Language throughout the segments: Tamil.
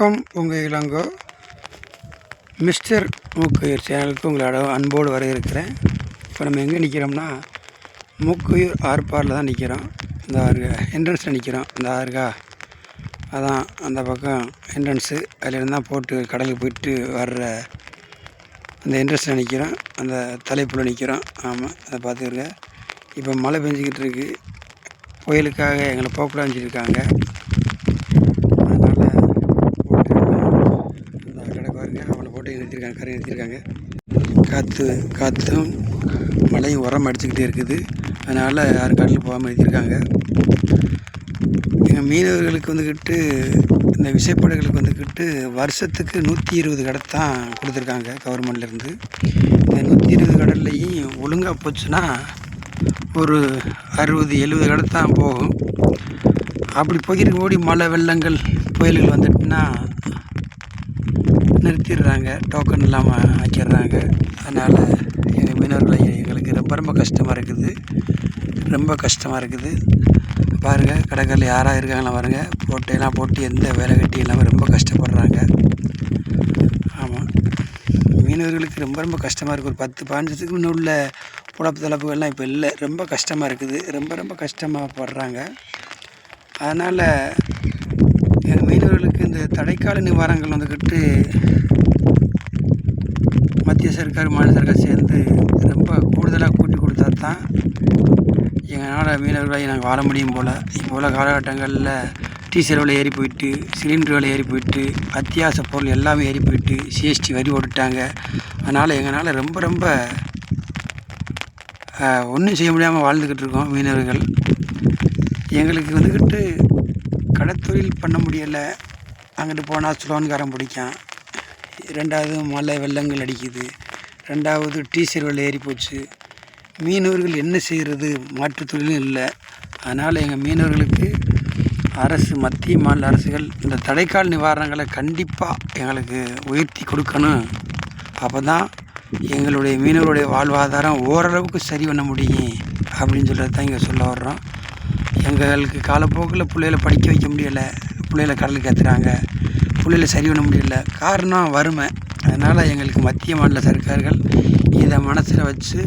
வணக்கம். உங்கள் இளங்கோ. மிஸ்டர் மூக்குயிர் சேனலுக்கு உங்களோட அன்போடு வரவேற்கிறேன். இப்போ நம்ம எங்கே நிற்கிறோம்னா மூக்குயிர் ஆர்பாரில் தான் நிற்கிறோம். இந்த ஆறுகா என்ட்ரன்ஸில் நிற்கிறோம். இந்த ஆறுகா. அதான் அந்த பக்கம் என்ட்ரன்ஸு அதில் தான் போட்டு கடலுக்கு போயிட்டு வர்ற அந்த என்ட்ரன்ஸில் நிற்கிறோம். அந்த தலைப்பில் நிற்கிறோம். ஆமாம் அதை பார்த்துருக்க இப்போ மழை பெஞ்சிக்கிட்டு இருக்குது புயலுக்காக எங்களை போக்கூடாது வச்சுருக்காங்க அதனால் போட்டு அந்த கடை பாருங்க அவனை போட்டு நிறுத்திருக்காங்க கரை நிறுத்திருக்காங்க காற்று காற்றும் மழையும் உரம் அடிச்சுக்கிட்டே இருக்குது. அதனால் யாரும் கடலுக்கு போகாமல் எழுதியிருக்காங்க எங்கள் மீனவர்களுக்கு வந்துக்கிட்டு இந்த விசைப்படகுகளுக்கு வந்துக்கிட்டு வருஷத்துக்கு நூற்றி இருபது கடை தான் கொடுத்துருக்காங்க கவர்மெண்ட்லேருந்து இந்த நூற்றி இருபது கடல்லையும் ஒழுங்காக போச்சுன்னா ஒரு அறுபது எழுபது கடை தான் போகும். அப்படி போய்கிட்டு ஓடி மழை வெள்ளங்கள் புயல்கள் வந்துட்டுனா நிறுத்திடுறாங்க டோக்கன் இல்லாமல் ஆக்கிடுறாங்க. அதனால் எங்கள் மீனவர்களை எங்களுக்கு ரொம்ப ரொம்ப கஷ்டமாக இருக்குது. ரொம்ப கஷ்டமாக இருக்குது. பாருங்கள் கடற்கரையில் யாராக இருக்காங்களா பாருங்கள் போட்டையெல்லாம் போட்டு எந்த வேலை கட்டி இல்லாமல் ரொம்ப கஷ்டப்படுறாங்க. ஆமாம் மீனவர்களுக்கு ரொம்ப ரொம்ப கஷ்டமாக இருக்குது. ஒரு பத்து பதினஞ்சுக்கு முன்ன உள்ள புழப்பு தளப்புகள்லாம் இப்போ இல்லை. ரொம்ப கஷ்டமாக இருக்குது. ரொம்ப ரொம்ப கஷ்டமாக படுறாங்க. அதனால் எங்கள் மீனவர்களுக்கு இந்த தடைக்கால நிவாரணங்கள் வந்துக்கிட்டு மத்திய சர்க்கார் மாநில சர்க்கார் சேர்ந்து ரொம்ப கூடுதலாக கூட்டி கொடுத்தா தான் எங்களால் மீனவர்களை நாங்கள் வாழ முடியும் போல். இப்போ உள்ள காலகட்டங்களில் டீசல் விலை ஏறி போயிட்டு சிலிண்டர் விலை ஏறி போயிட்டு அத்தியாவசிய பொருள் எல்லாமே ஏறி போயிட்டு சிஎஸ்டி வரி போட்டுட்டாங்க அதனால் எங்களால் ரொம்ப ரொம்ப ஒன்றும் செய்ய முடியாமல் வாழ்ந்துக்கிட்டு இருக்கோம் மீனவர்கள். எங்களுக்கு வந்துக்கிட்டு கடத்தொழில் பண்ண முடியலை. அங்கிட்டு போனால் ஸ்லோன்காரன் பிடிக்கும். ரெண்டாவது மழை வெள்ளங்கள் அடிக்குது. ரெண்டாவது டீசர் விலை ஏறி போச்சு. மீனவர்கள் என்ன செய்கிறது மாற்றுத் தொழிலும் இல்லை. அதனால் எங்கள் மீனவர்களுக்கு அரசு மத்திய மாநில அரசுகள் இந்த தடைக்கால் நிவாரணங்களை கண்டிப்பாக எங்களுக்கு உயர்த்தி கொடுக்கணும். அப்போ தான் எங்களுடைய மீனவருடைய வாழ்வாதாரம் ஓரளவுக்கு சரி பண்ண முடியும் அப்படின்னு சொல்கிறது தான் இங்கே சொல்ல வர்றோம். எங்களுக்கு காலப்போக்கில் பிள்ளைகளை படிக்க வைக்க முடியலை. பிள்ளைகளை கடலுக்கு ஏற்றுறாங்க பிள்ளைகளை சரி பண்ண முடியல. காரணம் வறுமை. அதனால் எங்களுக்கு மத்திய மாநில சர்க்கார்கள் இதை மனசில் வச்சு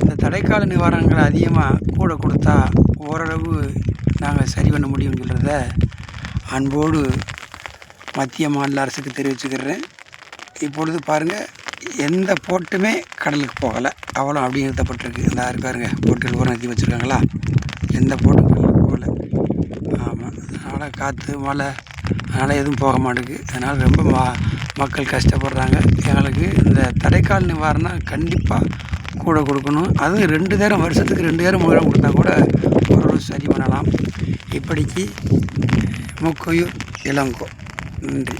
இந்த தடைக்கால நிவாரணங்களை அதிகமாக கூட கொடுத்தா ஓரளவு நாங்கள் சரி பண்ண முடியுங்கிறத சொல்கிறத அன்போடு மத்திய மாநில அரசுக்கு தெரிவிச்சுக்கிறேன். இப்பொழுது பாருங்கள் எந்த போட்டுமே கடலுக்கு போகலை. அவ்வளோ அப்படி நிறுத்தப்பட்டிருக்கு. இந்த ஆறு பாருங்க போட்டுகள் பூரா நிறுத்தி வச்சுருக்காங்களா? எந்த போட்டும் கடலுக்கு போகலை. ஆமாம் அதனால் காற்று மழை அதனால் எதுவும் போக மாட்டேங்குது. அதனால் ரொம்ப மா மக்கள் கஷ்டப்படுறாங்க. எங்களுக்கு இந்த தடைக்கால் நிவாரணம் கண்டிப்பாக கூட கொடுக்கணும். அதுவும் ரெண்டு நேரம் வருஷத்துக்கு ரெண்டு நேரம் மூணு கொடுத்தா கூட ஓரளவு சரி பண்ணலாம். இப்படிக்கு முக்கையூர் இளங்கோ. நன்றி.